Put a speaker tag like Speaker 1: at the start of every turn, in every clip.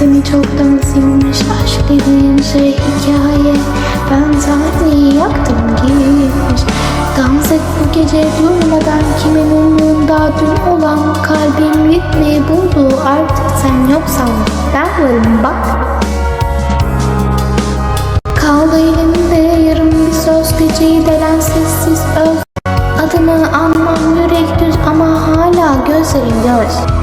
Speaker 1: seni çoktan silmiş Aşk dediğin şey hikaye. Ben sahneyi yaktım gitmiş. Dans et bu gece durmadan Kimin umrunda dün olan Kalbim ritmi buldu artık sen yoksan. Ben varım bak. Kaldı elimde yarım bir söz geceyi delen sessiz öz Adını anmam yürek düz ama hala gözlerim göz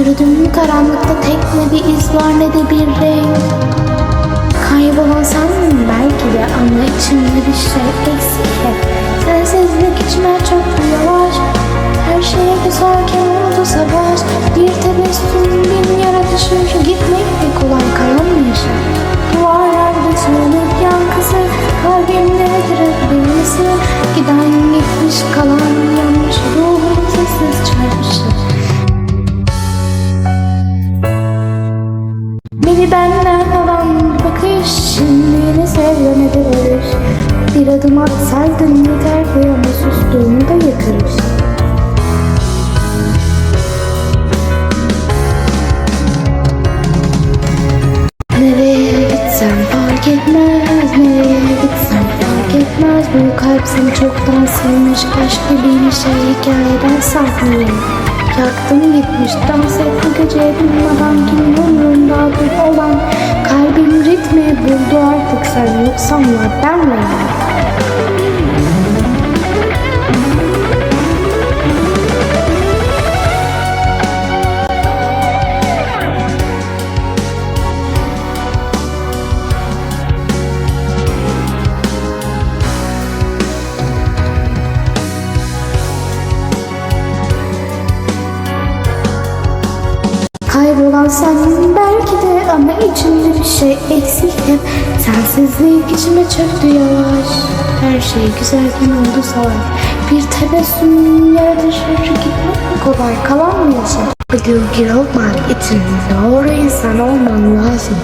Speaker 1: Yürüdüm karanlıkta tek ne bir iz var ne de bir renk. Kaybolan sendin belki de ama içimde bir şey eksik hep. Sensizlik içime çok yavaş. Her şeye güzelken oldu savaş. Bir tebessüm bin yara taşır Gitmek de kolay kalanmış Duvarlarda sığınık yankısı. Kalbimde direnmesi Giden gitmiş kalan yanmış Ruhum sessiz çarpışır Bir adım atsaydın yeterdi ama sustuğunda yakarır Nereye gitsem fark etmez Nereye gitsem fark etmez. Bu kalp seni çoktan sevmiş Aşk gibi bir şey hikayeden saklıyım Yaktım gitmiş dans et bu gece durmadan Kimin umrunda bir Kalbim buldu artık sen yoksan var ben varım Kaybolan sen belki de ama içimde bir şey eksik hep Sensizlik içime çöktü yavaş. Her şey güzelken oldu savaş Bir tebessüm yaratışır gitmek mi kolay kalan mı yaşa Hadi gir olmak için doğru insan olman lazım